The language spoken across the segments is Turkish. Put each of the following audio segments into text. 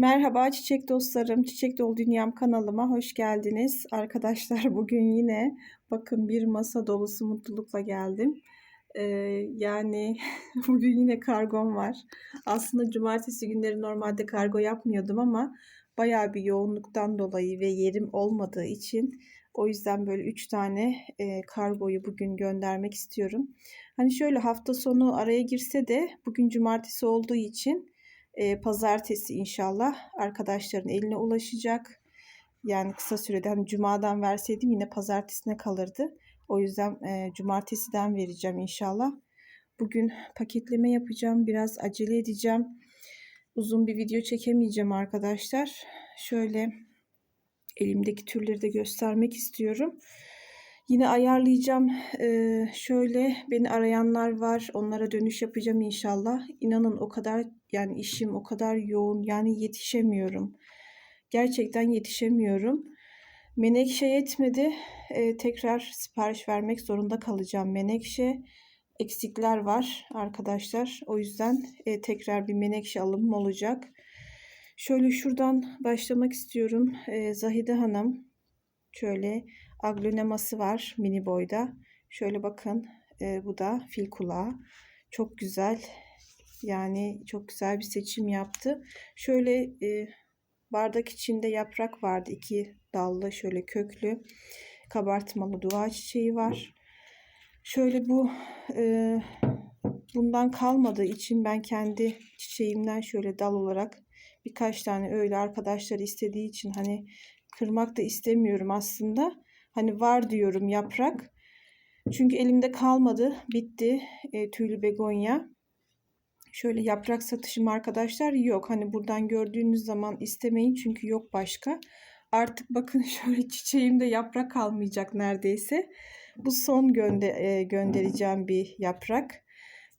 Merhaba çiçek dostlarım, Çiçek Dolu Dünyam kanalıma hoş geldiniz. Arkadaşlar bugün yine bakın bir masa dolusu mutlulukla geldim. Ee, yani bugün yine kargom var. Aslında cumartesi günleri normalde kargo yapmıyordum ama bayağı bir yoğunluktan dolayı ve yerim olmadığı için o yüzden böyle 3 tane e, kargoyu bugün göndermek istiyorum. Hani şöyle hafta sonu araya girse de bugün cumartesi olduğu için e, pazartesi inşallah arkadaşların eline ulaşacak. Yani kısa sürede hani cumadan verseydim yine pazartesine kalırdı. O yüzden e, cumartesiden vereceğim inşallah. Bugün paketleme yapacağım. Biraz acele edeceğim. Uzun bir video çekemeyeceğim arkadaşlar. Şöyle elimdeki türleri de göstermek istiyorum. Yine ayarlayacağım. Ee, şöyle beni arayanlar var. Onlara dönüş yapacağım inşallah. İnanın o kadar yani işim o kadar yoğun. Yani yetişemiyorum. Gerçekten yetişemiyorum. Menekşe yetmedi. Ee, tekrar sipariş vermek zorunda kalacağım. Menekşe eksikler var arkadaşlar. O yüzden e, tekrar bir menekşe alımım olacak. Şöyle şuradan başlamak istiyorum. Ee, Zahide Hanım şöyle agloneması var mini boyda. Şöyle bakın e, bu da fil kulağı. Çok güzel. Yani çok güzel bir seçim yaptı. Şöyle e, bardak içinde yaprak vardı. iki dallı şöyle köklü kabartmalı dua çiçeği var. Şöyle bu e, bundan kalmadığı için ben kendi çiçeğimden şöyle dal olarak birkaç tane öyle arkadaşlar istediği için hani kırmak da istemiyorum aslında. Hani var diyorum yaprak. Çünkü elimde kalmadı. Bitti e, tüylü begonya. Şöyle yaprak satışım arkadaşlar yok. Hani buradan gördüğünüz zaman istemeyin çünkü yok başka. Artık bakın şöyle çiçeğimde yaprak kalmayacak neredeyse. Bu son gönde e, göndereceğim bir yaprak.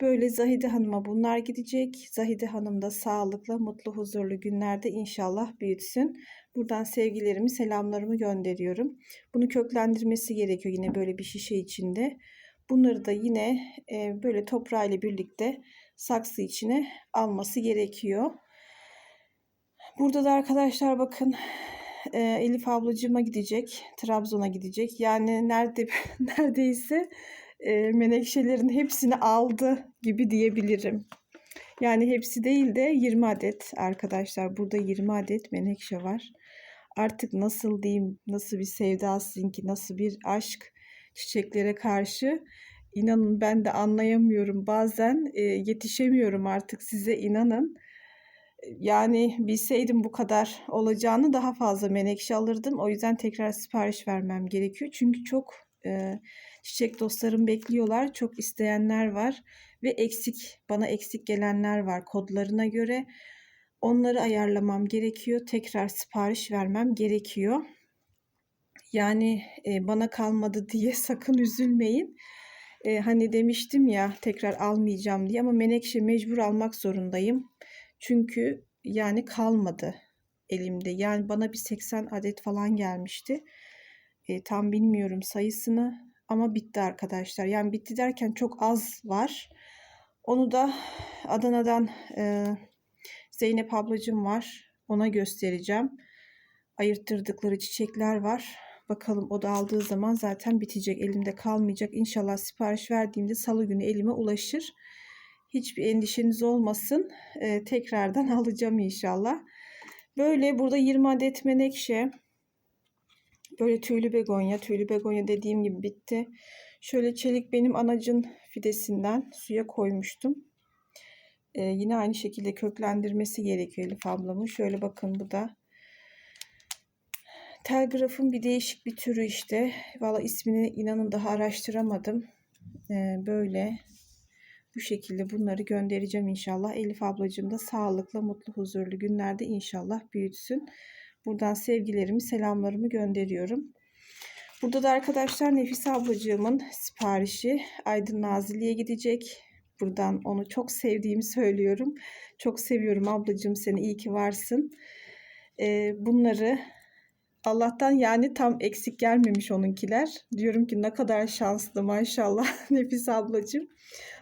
Böyle Zahide Hanım'a bunlar gidecek. Zahide Hanım da sağlıklı, mutlu, huzurlu günlerde inşallah büyütsün. Buradan sevgilerimi, selamlarımı gönderiyorum. Bunu köklendirmesi gerekiyor yine böyle bir şişe içinde. Bunları da yine e, böyle toprağıyla birlikte saksı içine alması gerekiyor. Burada da arkadaşlar bakın e, Elif ablacığıma gidecek. Trabzon'a gidecek. Yani nerede neredeyse e, menekşelerin hepsini aldı gibi diyebilirim. Yani hepsi değil de 20 adet arkadaşlar. Burada 20 adet menekşe var. Artık nasıl diyeyim, nasıl bir sevdasın ki, nasıl bir aşk çiçeklere karşı. İnanın ben de anlayamıyorum. Bazen e, yetişemiyorum artık size inanın. Yani bilseydim bu kadar olacağını daha fazla menekşe alırdım. O yüzden tekrar sipariş vermem gerekiyor. Çünkü çok e, çiçek dostlarım bekliyorlar. Çok isteyenler var ve eksik bana eksik gelenler var kodlarına göre. Onları ayarlamam gerekiyor. Tekrar sipariş vermem gerekiyor. Yani e, bana kalmadı diye sakın üzülmeyin. E, hani demiştim ya tekrar almayacağım diye ama menekşe mecbur almak zorundayım. Çünkü yani kalmadı elimde. Yani bana bir 80 adet falan gelmişti. E, tam bilmiyorum sayısını ama bitti arkadaşlar. Yani bitti derken çok az var. Onu da Adana'dan e, Zeynep ablacım var. Ona göstereceğim. Ayırttırdıkları çiçekler var. Bakalım o da aldığı zaman zaten bitecek. Elimde kalmayacak. İnşallah sipariş verdiğimde salı günü elime ulaşır. Hiçbir endişeniz olmasın. Ee, tekrardan alacağım inşallah. Böyle burada 20 adet menekşe. Böyle tüylü begonya. Tüylü begonya dediğim gibi bitti. Şöyle çelik benim anacın fidesinden suya koymuştum. Ee, yine aynı şekilde köklendirmesi gerekiyor Elif ablamın. Şöyle bakın bu da. Telgrafın bir değişik bir türü işte. Valla ismini inanın daha araştıramadım. Ee, böyle bu şekilde bunları göndereceğim inşallah. Elif ablacığım da sağlıklı, mutlu, huzurlu günlerde inşallah büyütsün. Buradan sevgilerimi, selamlarımı gönderiyorum. Burada da arkadaşlar Nefis ablacığımın siparişi Aydın Nazilli'ye gidecek. Buradan onu çok sevdiğimi söylüyorum. Çok seviyorum ablacığım seni iyi ki varsın. Ee, bunları Allah'tan yani tam eksik gelmemiş onunkiler. Diyorum ki ne kadar şanslı maşallah Nefis ablacığım.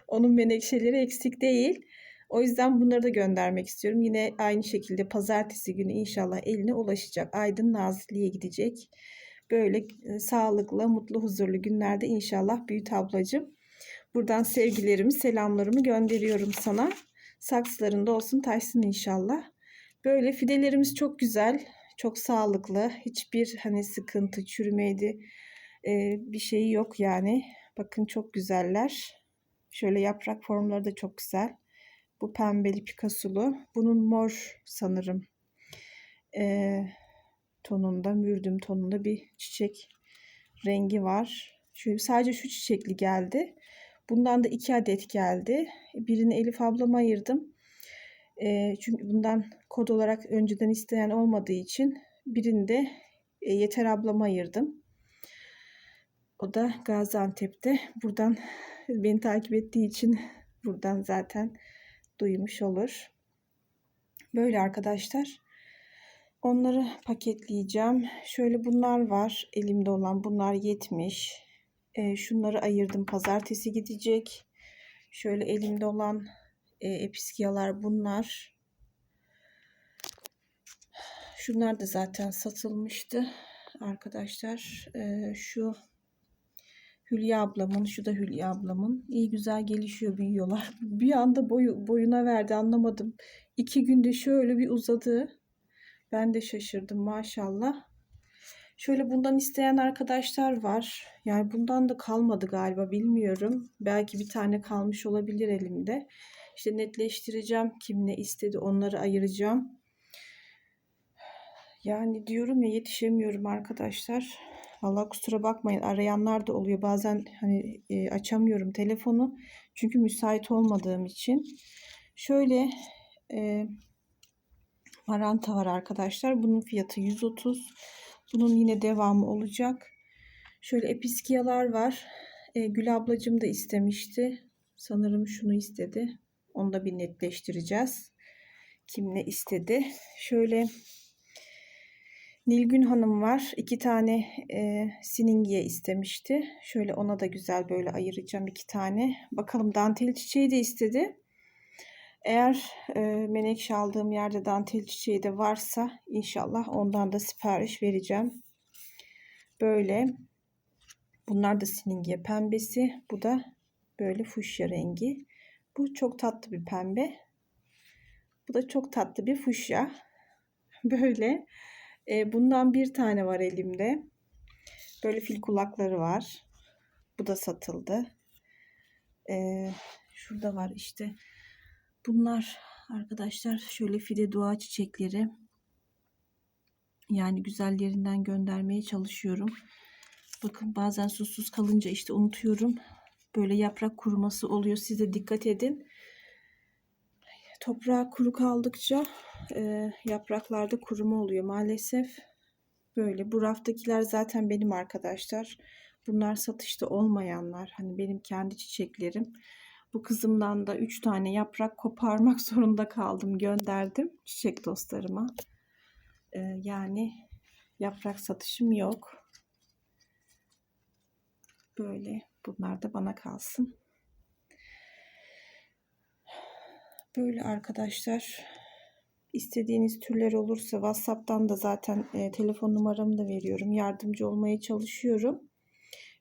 Onun menekşeleri eksik değil. O yüzden bunları da göndermek istiyorum. Yine aynı şekilde pazartesi günü inşallah eline ulaşacak. Aydın Nazilli'ye gidecek. Böyle e, sağlıklı, mutlu, huzurlu günlerde inşallah büyük ablacığım. Buradan sevgilerimi, selamlarımı gönderiyorum sana. Saksılarında olsun taşsın inşallah. Böyle fidelerimiz çok güzel, çok sağlıklı. Hiçbir hani sıkıntı, çürümeydi e, bir şeyi yok yani. Bakın çok güzeller. Şöyle yaprak formları da çok güzel. Bu pembeli pikasulu. Bunun mor sanırım. E, tonunda, mürdüm tonunda bir çiçek rengi var. Şöyle sadece şu çiçekli geldi. Bundan da iki adet geldi. Birini Elif ablama ayırdım. E, çünkü bundan kod olarak önceden isteyen olmadığı için birini de e, Yeter ablama ayırdım. O da Gaziantep'te. Buradan beni takip ettiği için buradan zaten duymuş olur. Böyle arkadaşlar. Onları paketleyeceğim. Şöyle bunlar var. Elimde olan bunlar 70. E, şunları ayırdım. Pazartesi gidecek. Şöyle elimde olan e, episkiyalar bunlar. Şunlar da zaten satılmıştı. Arkadaşlar e, şu Hülya ablamın, şu da Hülya ablamın. İyi güzel gelişiyor, büyüyorlar. Bir anda boyu, boyuna verdi anlamadım. İki günde şöyle bir uzadı. Ben de şaşırdım maşallah. Şöyle bundan isteyen arkadaşlar var. Yani bundan da kalmadı galiba bilmiyorum. Belki bir tane kalmış olabilir elimde. İşte netleştireceğim kim ne istedi onları ayıracağım. Yani diyorum ya yetişemiyorum arkadaşlar. Valla kusura bakmayın arayanlar da oluyor. Bazen hani e, açamıyorum telefonu. Çünkü müsait olmadığım için. Şöyle e, maranta var arkadaşlar. Bunun fiyatı 130. Bunun yine devamı olacak. Şöyle episkiyalar var. E, Gül ablacım da istemişti. Sanırım şunu istedi. Onu da bir netleştireceğiz. Kim ne istedi. Şöyle Nilgün Hanım var. İki tane e, siningiye istemişti. Şöyle ona da güzel böyle ayıracağım iki tane. Bakalım dantel çiçeği de istedi. Eğer e, menekşe aldığım yerde dantel çiçeği de varsa inşallah ondan da sipariş vereceğim. Böyle. Bunlar da siningiye pembesi. Bu da böyle fuşya rengi. Bu çok tatlı bir pembe. Bu da çok tatlı bir fuşya. Böyle. E, bundan bir tane var elimde. Böyle fil kulakları var. Bu da satıldı. E, şurada var işte. Bunlar arkadaşlar şöyle fide dua çiçekleri. Yani güzellerinden göndermeye çalışıyorum. Bakın bazen susuz kalınca işte unutuyorum. Böyle yaprak kuruması oluyor. Siz de dikkat edin. Toprağa kuru kaldıkça e, yapraklarda kuruma oluyor maalesef. Böyle bu raftakiler zaten benim arkadaşlar. Bunlar satışta olmayanlar. Hani benim kendi çiçeklerim. Bu kızımdan da 3 tane yaprak koparmak zorunda kaldım. Gönderdim çiçek dostlarıma. Ee, yani yaprak satışım yok. Böyle bunlar da bana kalsın. Böyle arkadaşlar. İstediğiniz türler olursa WhatsApp'tan da zaten e, telefon numaramı da veriyorum. Yardımcı olmaya çalışıyorum.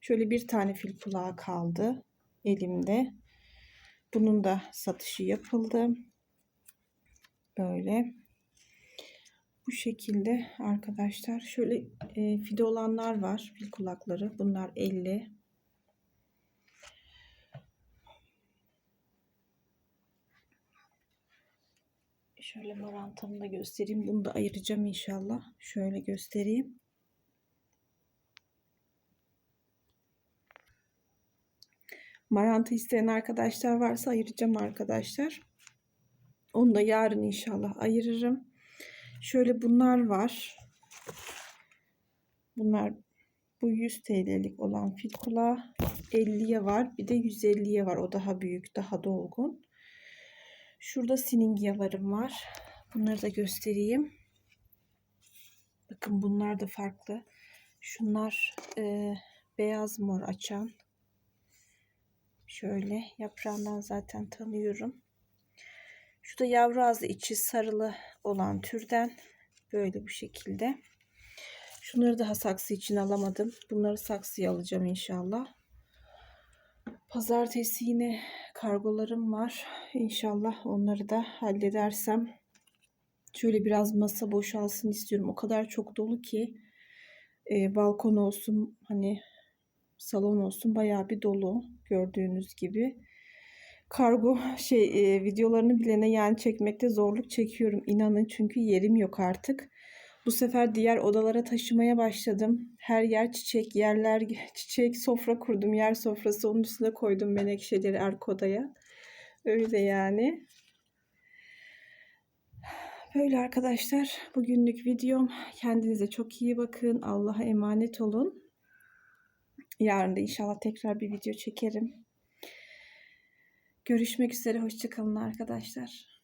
Şöyle bir tane fil kulağı kaldı elimde. Bunun da satışı yapıldı. Böyle. Bu şekilde arkadaşlar. Şöyle e, fide olanlar var. Fil kulakları. Bunlar 50. Şöyle marantamı da göstereyim. Bunu da ayıracağım inşallah. Şöyle göstereyim. Marantı isteyen arkadaşlar varsa ayıracağım arkadaşlar. Onu da yarın inşallah ayırırım. Şöyle bunlar var. Bunlar bu 100 TL'lik olan fil kulağı 50'ye var. Bir de 150'ye var. O daha büyük, daha dolgun. Şurada siningyalarım var. Bunları da göstereyim. Bakın bunlar da farklı. Şunlar e, beyaz mor açan. Şöyle yaprağından zaten tanıyorum. Şu da yavru ağzı içi sarılı olan türden. Böyle bu şekilde. Şunları daha saksı için alamadım. Bunları saksıya alacağım inşallah. Pazartesi yine kargolarım var. İnşallah onları da halledersem şöyle biraz masa boşalsın istiyorum. O kadar çok dolu ki e, balkon olsun hani salon olsun bayağı bir dolu gördüğünüz gibi. Kargo şey e, videolarını bilene yani çekmekte zorluk çekiyorum inanın çünkü yerim yok artık. Bu sefer diğer odalara taşımaya başladım. Her yer çiçek, yerler çiçek, sofra kurdum. Yer sofrası onun üstüne koydum menekşeleri arka odaya. Öyle yani. Böyle arkadaşlar bugünlük videom. Kendinize çok iyi bakın. Allah'a emanet olun. Yarın da inşallah tekrar bir video çekerim. Görüşmek üzere. Hoşçakalın arkadaşlar.